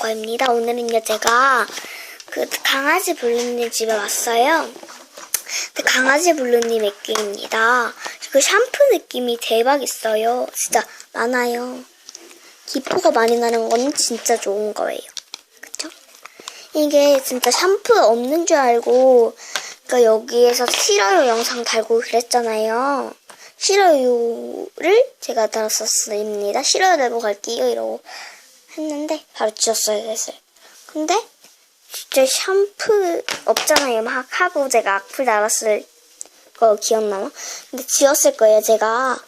아쿠아입니다. 오늘은요 제가 그 강아지 블루님 집에 왔어요. 그 강아지 블루님 액기입니다. 그 샴푸 느낌이 대박 있어요. 진짜 많아요. 기포가 많이 나는 건 진짜 좋은 거예요. 그쵸? 이게 진짜 샴푸 없는 줄 알고 그러니까 여기에서 싫어요 영상 달고 그랬잖아요. 싫어요를 제가 달았었습니다. 싫어요 달고 갈게요 이러고 했는데 바로 지웠어야 됐어요. 근데 진짜 샴푸 없잖아요. 막 하고 제가 악플 달았을 거 기억나나? 근데 지웠을 거예요 제가.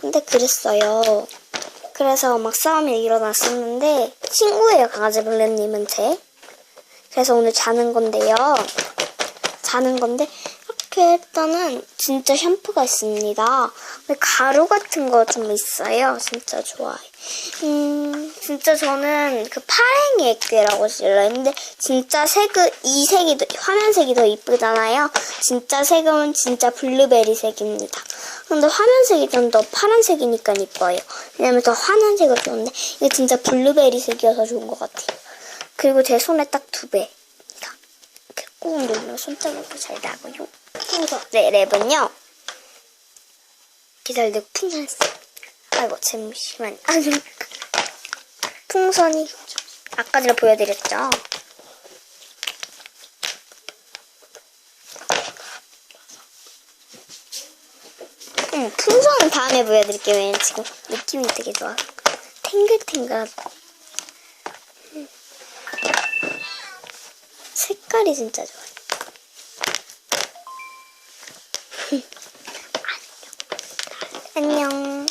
근데 그랬어요. 그래서 막 싸움이 일어났었는데 친구예요 강아지 블랙님은 제. 그래서 오늘 자는 건데요. 자는 건데 이렇게 일단은 진짜 샴푸가 있습니다. 근데 가루 같은 거 좀 있어요. 진짜 좋아요. 음, 진짜 저는 그 파랭이 액기라고 질러요. 근데 진짜 색은 이 색이 더, 화면 색이 더 이쁘잖아요. 진짜 색은 진짜 블루베리 색입니다. 근데 화면 색이 좀 더 파란색이니까 이뻐요. 왜냐면 더 환한 색을 좋은데 이게 진짜 블루베리 색이어서 좋은 것 같아요. 그리고 제 손에 딱 두 배. 이렇게 꾹 누르면 손자국도 잘 나고요. 풍선. 네, 랩은요. 기다리고 풍선했어요. 아이고, 잠시만요. 아유. 풍선이, 아까 전에 보여드렸죠? 응, 풍선은 다음에 보여드릴게요. 왜냐면 지금 느낌이 되게 좋아. 탱글탱글하고. 음. 색깔이 진짜 좋아요. 안녕.